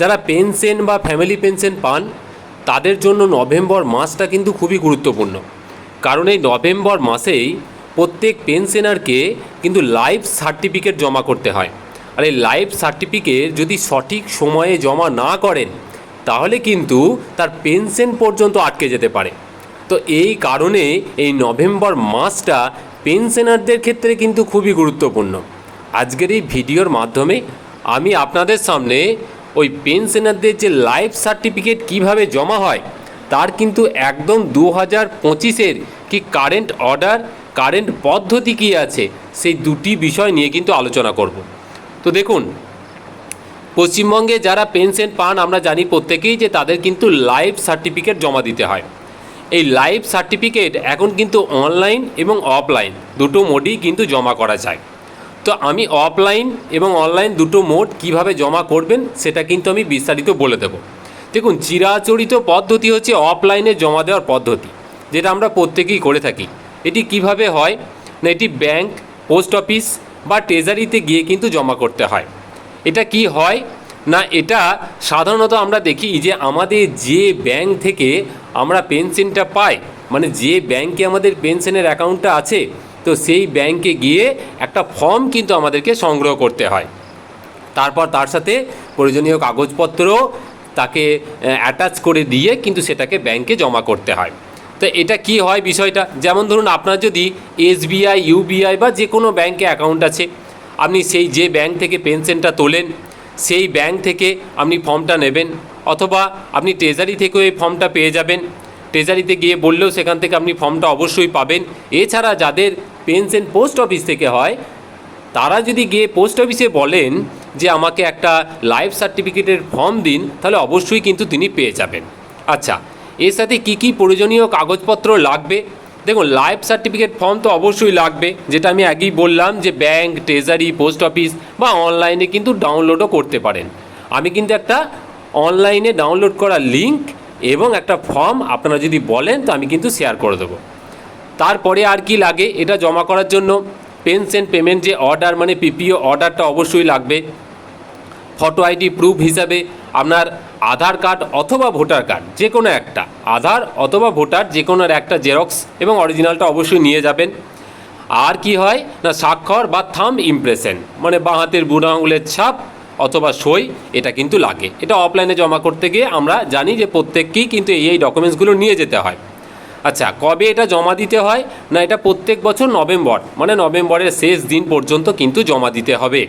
যারা পেনশন বা family pension পান, তাদের জন্য নভেম্বর মাসটা কিন্তু খুবই গুরুত্বপূর্ণ। কারণ এই নভেম্বর মাসেই প্রত্যেক পেনশনারকে কিন্তু লাইফ সার্টিফিকেট জমা করতে হয়। আর এই লাইফ সার্টিফিকেট যদি সঠিক সময়ে জমা না করেন, তাহলে কিন্তু তার পেনশন পর্যন্ত আটকে যেতে পারে। তো এই কারণে এই নভেম্বর মাসটা পেনশনারদের ক্ষেত্রে কিন্তু খুবই গুরুত্বপূর্ণ। আজকের এই ভিডিওর মাধ্যমে আমি আপনাদের সামনে ওই পেনশনারদের যে লাইফ সার্টিফিকেট কীভাবে জমা হয়, তার কিন্তু একদম দু হাজার পঁচিশের কি কারেন্ট অর্ডার কারেন্ট পদ্ধতি কী আছে, সেই দুটি বিষয় নিয়ে কিন্তু আলোচনা করব। তো দেখুন, পশ্চিমবঙ্গে যারা পেনশন পান, আমরা জানি প্রত্যেকেই যে তাদের কিন্তু লাইফ সার্টিফিকেট জমা দিতে হয়। এই লাইফ সার্টিফিকেট এখন কিন্তু অনলাইন এবং অফলাইন দুটো মোডেই কিন্তু জমা করা যায়। তো আমি অফলাইন এবং অনলাইন দুটো মোড কীভাবে জমা করবেন সেটা কিন্তু আমি বিস্তারিত বলে দেবো। দেখুন, চিরাচরিত পদ্ধতি হচ্ছে অফলাইনে জমা দেওয়ার পদ্ধতি, যেটা আমরা প্রত্যেকেই করে থাকি। এটি কীভাবে হয়? না, এটি ব্যাংক পোস্ট অফিস বা ট্রেজারিতে গিয়ে কিন্তু জমা করতে হয়। এটা কি হয়? না, এটা সাধারণত আমরা দেখি যে আমাদের যে ব্যাংক থেকে আমরা পেনশনটা পাই মানে যে ব্যাংকে আমাদের পেনশনের অ্যাকাউন্টটা আছে তো সেই ব্যাংকে গিয়ে একটা ফর্ম কিন্তু আমাদেরকে সংগ্রহ করতে হয়। তারপর তার সাথে প্রয়োজনীয় কাগজপত্র তাকে অ্যাটাচ করে দিয়ে কিন্তু সেটাকে ব্যাংকে জমা করতে হয়। তো এটা কি হয় বিষয়টা? যেমন ধরুন আপনার যদি এসবিআই, ইউবিআই বা যে কোনো ব্যাংকে অ্যাকাউন্ট আছে, আপনি সেই যে ব্যাংক থেকে পেনশনটা তোলেন, সেই ব্যাংক থেকে আপনি ফর্মটা নেবেন অথবা আপনি ট্রেজারি থেকেও এই ফর্মটা পেয়ে যাবেন। ট্রেজারিতে গিয়ে বললেও সেখান থেকে আপনি ফর্মটা অবশ্যই পাবেন। এছাড়া যাদের পেনশন পোস্ট অফিস থেকে হয়, তারা যদি গিয়ে পোস্ট অফিসে বলেন যে আমাকে একটা লাইফ সার্টিফিকেটের ফর্ম দিন, তাহলে অবশ্যই কিন্তু তিনি পেয়ে যাবেন। আচ্ছা এর সাথে কি কি প্রয়োজনীয় কাগজপত্র লাগবে? দেখুন, লাইফ সার্টিফিকেট ফর্ম তো অবশ্যই লাগবে, যেটা আমি আগেই বললাম যে ব্যাংক, ট্রেজারি, পোস্ট অফিস বা অনলাইনে কিন্তু ডাউনলোডও করতে পারেন। আমি কিন্তু একটা অনলাইনে ডাউনলোড করা লিঙ্ক এবং একটা ফর্ম আপনারা যদি বলেন, তো আমি কিন্তু শেয়ার করে দেবো। তারপরে আর কি লাগে? এটা জমা করার জন্য পেনশন পেমেন্ট যে অর্ডার মানে পিপিও অর্ডারটা অবশ্যই লাগবে। ফটো আইডি প্রুফ হিসাবে আপনার আধার কার্ড অথবা ভোটার কার্ড যে কোনো একটা, আধার অথবা ভোটার যে কোনো একটা জেরক্স এবং অরিজিনালটা অবশ্যই নিয়ে যাবেন। আর কি হয় না, স্বাক্ষর বা থাম ইমপ্রেশন মানে বাঁ হাতের বুড়ো আঙুলের ছাপ অথবা সই, এটা কিন্তু লাগে। এটা অফলাইনে জমা করতে গিয়ে আমরা জানি যে প্রত্যেককেই কিন্তু এই এই ডকুমেন্টসগুলো নিয়ে যেতে হয়। আচ্ছা কবে এটা জমা দিতে হয়? না, এটা প্রত্যেক বছর নভেম্বর মানে নভেম্বরের শেষ দিন পর্যন্ত কিন্তু জমা দিতে হবে।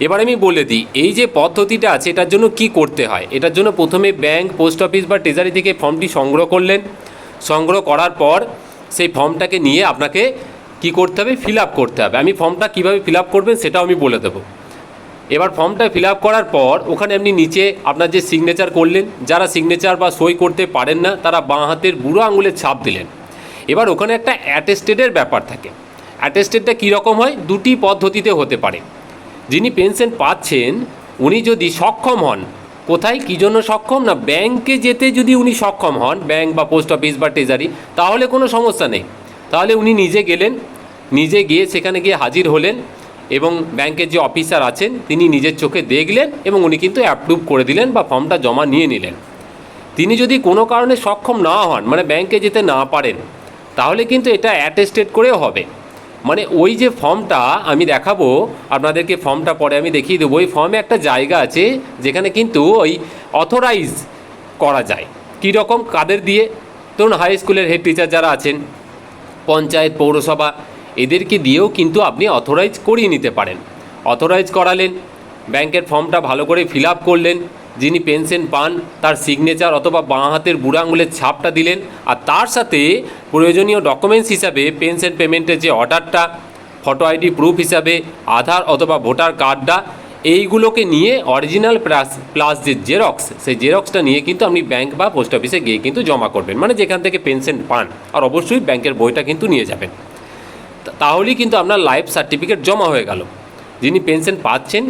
এবার আমি বলে দিই, এই যে পদ্ধতিটা আছে, এটার জন্য কি করতে হয়? এটার জন্য প্রথমে ব্যাংক, পোস্ট অফিস বা ট্রেজারি থেকে ফর্মটি সংগ্রহ করলেন। সংগ্রহ করার পর সেই ফর্মটাকে নিয়ে আপনাকে কি করতে হবে? ফিল করতে হবে। আমি ফর্মটা কীভাবে ফিল করবেন সেটাও আমি বলে দেবো। এবার ফর্মটা ফিল আপ করার পর ওখানে আপনি নিচে আপনার যে সিগনেচার করলেন, যারা সিগনেচার বা সই করতে পারেন না, তারা বাঁ হাতের বুড়ো আঙুলের ছাপ দিলেন। এবার ওখানে একটা অ্যাটেস্টেডের ব্যাপার থাকে। অ্যাটেস্টেডটা কীরকম হয়? দুটি পদ্ধতিতে হতে পারে। যিনি পেনশন পাচ্ছেন, উনি যদি সক্ষম হন, কোথায়, কী জন্য সক্ষম? না, ব্যাংকে যেতে যদি উনি সক্ষম হন, ব্যাংক বা পোস্ট অফিস বা ট্রেজারি, তাহলে কোনো সমস্যা নেই। তাহলে উনি নিজে গেলেন, নিজে গিয়ে সেখানে গিয়ে হাজির হলেন। এবং ব্যাংকের যে অফিসার আছেন, তিনি নিজের চোখে দেখলেন এবং উনি কিন্তু অ্যাপ্রুভ করে দিলেন বা ফর্মটা জমা নিয়ে নিলেন। তিনি যদি কোনো কারণে সক্ষম না হন মানে ব্যাংকে যেতে না পারেন, তাহলে কিন্তু এটা অ্যাটেস্টেড করেও হবে। মানে ওই যে ফর্মটা আমি দেখাবো, আপনাদেরকে ফর্মটা পরে আমি দেখিয়ে দেবো। ওই ফর্মে একটা জায়গা আছে, যেখানে কিন্তু ওই অথরাইজ করা যায়। কী রকম কাদের দিয়ে? ধরুন হাই স্কুলের হেড টিচার যারা আছেন, পঞ্চায়েত, পৌরসভা এদেরকে দিয়েও কিন্তু আপনি অথরাইজ করিয়ে নিতে পারেন। অথরাইজ করালেন, ব্যাংকের ফর্মটা ভালো করে ফিল করলেন, যিনি পেনশন পান, তার সিগনেচার অথবা বাঁ হাতের বুড়ো আঙুলের ছাপটা দিলেন, আর তার সাথে প্রয়োজনীয় ডকুমেন্টস হিসাবে পেনশন পেমেন্টের যে অর্ডারটা ফটো আইডি প্রুফ হিসাবে, আধার অথবা ভোটার কার্ডটা এইগুলোকে নিয়ে অরিজিনাল প্লাস প্লাস যে জেরক্স সেই জেরক্সটা নিয়ে কিন্তু আপনি ব্যাংক বা পোস্ট অফিসে গিয়ে কিন্তু জমা করবেন। মানে যেখান থেকে পেনশন পান, আর অবশ্যই ব্যাংকের বইটা কিন্তু নিয়ে যাবেন। তাহলেই কিন্তু আপনার লাইফ সার্টিফিকেট জমা হয়ে গেল। যিনি পেনশন পাচ্ছেন,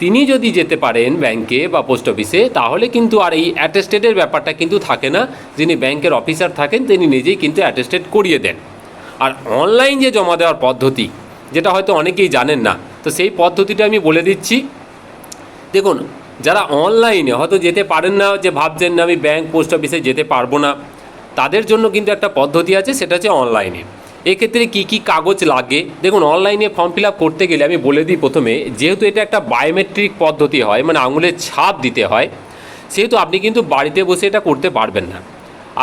তিনি যদি যেতে পারেন ব্যাংকে বা পোস্ট অফিসে তাহলে কিন্তু আর এই অ্যাটেস্টেডের ব্যাপারটা কিন্তু থাকে না। যিনি ব্যাংকের অফিসার থাকেন, তিনি নিজেই কিন্তু অ্যাটেস্টেড করিয়ে দেন। আর অনলাইন যে জমা দেওয়ার পদ্ধতি, যেটা হয়তো অনেকেই জানেন না, তো সেই পদ্ধতিটা আমি বলে দিচ্ছি। দেখুন, যারা অনলাইনে হয়তো যেতে পারেন না, যে ভাবছেন না আমি ব্যাংক পোস্ট অফিসে যেতে পারব না, তাদের জন্য কিন্তু একটা পদ্ধতি আছে, সেটা হচ্ছে অনলাইনে এক্ষেত্রে কী কী কাগজ লাগে? দেখুন অনলাইনে ফর্ম ফিল করতে গেলে আমি বলে দিই প্রথমে, যেহেতু এটা একটা বায়োমেট্রিক পদ্ধতি হয় মানে আঙুলের ছাপ দিতে হয়, সেহেতু আপনি কিন্তু বাড়িতে বসে এটা করতে পারবেন না।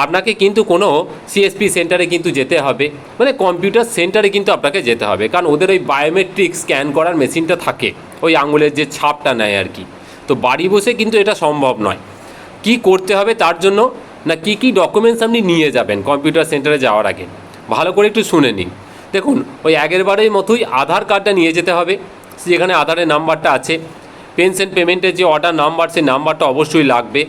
আপনাকে কিন্তু কোনো সিএসপি সেন্টারে কিন্তু যেতে হবে মানে কম্পিউটার সেন্টারে কিন্তু আপনাকে যেতে হবে, কারণ ওদের ওই বায়োমেট্রিক স্ক্যান করার মেশিনটা থাকে, ওই আঙুলের যে ছাপটা নেয় আর কি। তো বাড়ি বসে কিন্তু এটা সম্ভব নয়। কি করতে হবে তার জন্য, না কি কি ডকুমেন্টস আপনি নিয়ে যাবেন কম্পিউটার সেন্টারে যাওয়ার আগে? ভালো করে একটু শুনে নিন। দেখুন, ওই আগের বারের মতোই আধার কার্ডটা নিয়ে যেতে হবে। যেখানে আধারের নাম্বারটা আছে পেনশন পেমেন্টের যে অর্ডার নাম্বার, সেই নাম্বারটা অবশ্যই লাগবে।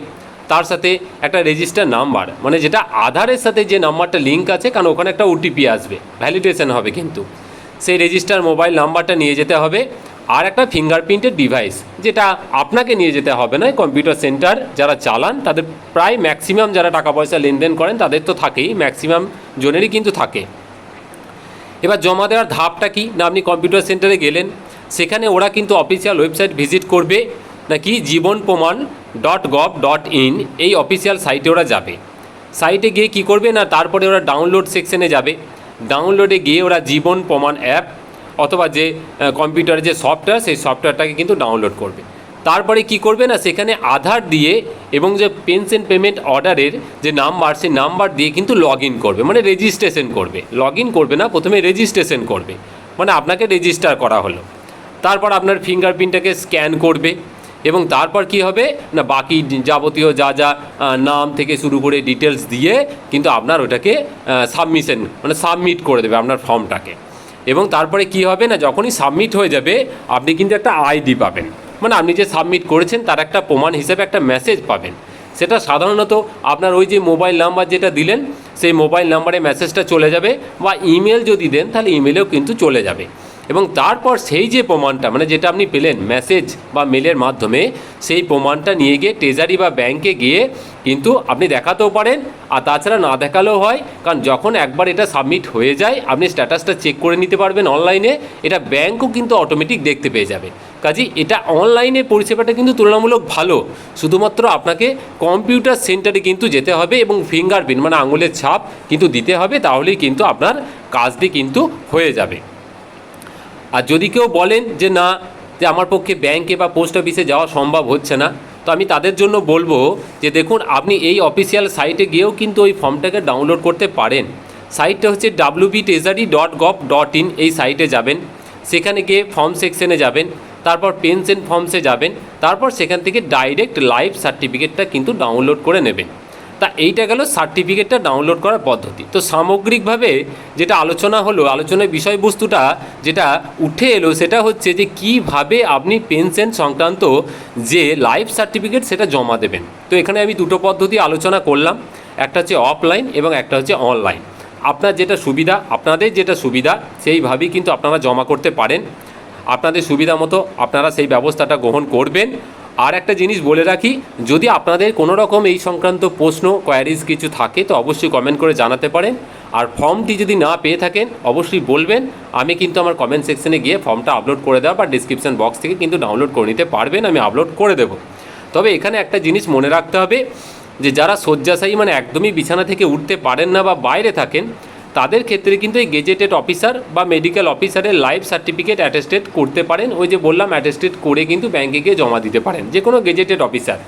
তার সাথে একটা রেজিস্টার নাম্বার মানে যেটা আধারের সাথে যে নাম্বারটা লিঙ্ক আছে, কারণ ওখানে একটা ওটিপি আসবে ভ্যালিডেশন হবে কিন্তু। সেই রেজিস্টার মোবাইল নাম্বারটা নিয়ে যেতে হবে, আর একটা ফিঙ্গারপ্রিন্টের ডিভাইস যেটা আপনাকে নিয়ে যেতে হবে না কম্পিউটার সেন্টার যারা চালান, তাদের প্রায় ম্যাক্সিমাম যারা টাকা পয়সা লেনদেন করেন, তাদের তো থাকেই ম্যাক্সিমাম জনেরই কিন্তু থাকে। এবার জমা দেওয়ার ধাপটা কি? না, আপনি কম্পিউটার সেন্টারে গেলেন, সেখানে ওরা কিন্তু অফিসিয়াল ওয়েবসাইট ভিজিট করবে, নাকি Jeevan Pramaan dot gov dot in এই অফিসিয়াল সাইটে ওরা যাবে। সাইটে গিয়ে কি করবে না, তারপরে ওরা ডাউনলোড সেকশনে যাবে। ডাউনলোডে গিয়ে ওরা জীবন প্রমাণ অ্যাপ অথবা যে কম্পিউটারের যে সফটওয়্যার সেই সফটওয়্যারটাকে কিন্তু ডাউনলোড করবে। তারপরে কি করবে না, সেখানে আধার দিয়ে এবং যে পেনশন পেমেন্ট অর্ডারের যে নাম্বার, সেই নাম্বার দিয়ে কিন্তু লগ ইন করবে মানে রেজিস্ট্রেশন করবে। লগ ইন করবে না, প্রথমে রেজিস্ট্রেশন করবে মানে আপনাকে রেজিস্টার করা হলো। তারপর আপনার ফিঙ্গারপ্রিন্টটাকে স্ক্যান করবে এবং তারপর কি হবে, না বাকি যাবতীয় যা যা নাম থেকে শুরু করে ডিটেলস দিয়ে কিন্তু আপনার ওটাকে সাবমিশন মানে সাবমিট করে দেবে আপনার ফর্মটাকে। এবং তারপরে কি হবে না, যখনই সাবমিট হয়ে যাবে, আপনি কিন্তু একটা আইডি পাবেন। মানে আপনি যে সাবমিট করেছেন, তার একটা প্রমাণ হিসেবে একটা মেসেজ পাবেন। সেটা সাধারণত আপনার ওই যে মোবাইল নাম্বার যেটা দিলেন, সেই মোবাইল নাম্বারে মেসেজটা চলে যাবে বা ইমেল যদি দেন, তাহলে ইমেলেও কিন্তু চলে যাবে। এবং তারপর সেই যে প্রমাণটা মানে যেটা আপনি পেলেন মেসেজ বা মেলের মাধ্যমে, সেই প্রমাণটা নিয়ে গিয়ে ট্রেজারি বা ব্যাংকে গিয়ে কিন্তু আপনি দেখাতেও পারেন, আর তাছাড়া না দেখালেও হয়, কারণ যখন একবার এটা সাবমিট হয়ে যায়, আপনি স্ট্যাটাসটা চেক করে নিতে পারবেন অনলাইনে এটা ব্যাংকও কিন্তু অটোমেটিক দেখতে পেয়ে যাবে। কাজেই এটা অনলাইনে পরিষেবাটা কিন্তু তুলনামূলক ভালো। শুধুমাত্র আপনাকে কম্পিউটার সেন্টারে কিন্তু যেতে হবে এবং ফিঙ্গারপ্রিন্ট মানে আঙুলের ছাপ কিন্তু দিতে হবে, তাহলেই কিন্তু আপনার কাজটি কিন্তু হয়ে যাবে। আর যদি কেউ বলেন যে না, যে আমার পক্ষে ব্যাংকে বা পোস্ট অফিসে যাওয়া সম্ভব হচ্ছে না, তো আমি তাদের জন্য বলব যে দেখুন, আপনি এই অফিসিয়াল সাইটে গিয়েও কিন্তু ওই ফর্মটাকে ডাউনলোড করতে পারেন। সাইটটা হচ্ছে W B treasury dot gov dot in এই সাইটে যাবেন। সেখানে গিয়ে ফর্ম সেকশনে যাবেন। তারপর পেনশন ফর্মসে যাবেন, তারপর সেখান থেকে ডাইরেক্ট লাইভ সার্টিফিকেটটা কিন্তু ডাউনলোড করে নেবেন। তা এইটা গেল সার্টিফিকেটটা ডাউনলোড করার পদ্ধতি। তো সামগ্রিকভাবে যেটা আলোচনা হলো, আলোচনার বিষয়বস্তুটা যেটা উঠে এলো সেটা হচ্ছে যে কীভাবে আপনি পেনশন সংক্রান্ত যে লাইফ সার্টিফিকেট সেটা জমা দেবেন। তো এখানে আমি দুটো পদ্ধতি আলোচনা করলাম, একটা হচ্ছে অফলাইন এবং একটা হচ্ছে অনলাইন আপনার যেটা সুবিধা, আপনাদের যেটা সুবিধা, সেইভাবেই কিন্তু আপনারা জমা করতে পারেন। আপনাদের সুবিধা মতো আপনারা সেই ব্যবস্থাটা গ্রহণ করবেন। আর একটা জিনিস বলে রাখি, যদি আপনাদের কোনো রকম এই সংক্রান্ত প্রশ্ন কোয়ারিজ কিছু থাকে, তো অবশ্যই কমেন্ট করে জানাতে পারেন। আর ফর্মটি যদি না পেয়ে থাকেন, অবশ্যই বলবেন। আমি কিন্তু আমার কমেন্ট সেকশনে গিয়ে ফর্মটা আপলোড করে দেওয়া বা ডিসক্রিপশন বক্স থেকে কিন্তু ডাউনলোড করে নিতে পারবেন, আমি আপলোড করে দেবো। তবে এখানে একটা জিনিস মনে রাখতে হবে, যে যারা শয্যাশায়ী মানে একদমই বিছানা থেকে উঠতে পারেন না বা বাইরে থাকেন তাদের ক্ষেত্রে কিন্তু এই গেজেটেড অফিসার বা মেডিকেল অফিসারের লাইফ সার্টিফিকেট অ্যাটেস্টেড করতে পারেন। ওই যে বললাম অ্যাটেস্টেড করে কিন্তু ব্যাংকে গিয়ে জমা দিতে পারেন। যে কোনো গেজেটেড অফিসার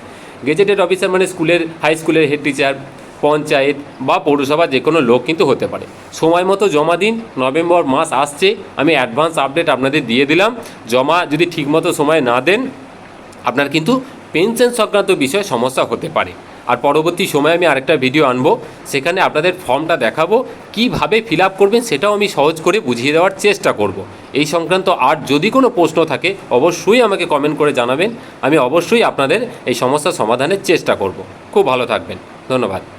গেজেটেড অফিসার মানে স্কুলের হাই স্কুলের হেড টিচার পঞ্চায়েত বা পৌরসভা যে কোনো লোক কিন্তু হতে পারে। সময় মতো জমা দিন, নভেম্বর মাস আসছে, আমি অ্যাডভান্স আপডেট আপনাদের দিয়ে দিলাম। জমা যদি ঠিকমতো সময় না দেন, আপনার কিন্তু পেনশন সংক্রান্ত বিষয়ে সমস্যা হতে পারে। আর পরবর্তী সময়ে আমি আরেকটা ভিডিও আনব। সেখানে আপনাদের ফর্মটা দেখাবো, কীভাবে ফিল আপ করবেন সেটাও আমি সহজ করে বুঝিয়ে দেওয়ার চেষ্টা করব। এই সংক্রান্ত আর যদি কোনো প্রশ্ন থাকে, অবশ্যই আমাকে কমেন্ট করে জানাবেন। আমি অবশ্যই আপনাদের এই সমস্যা সমাধানের চেষ্টা করব। খুব ভালো থাকবেন। ধন্যবাদ।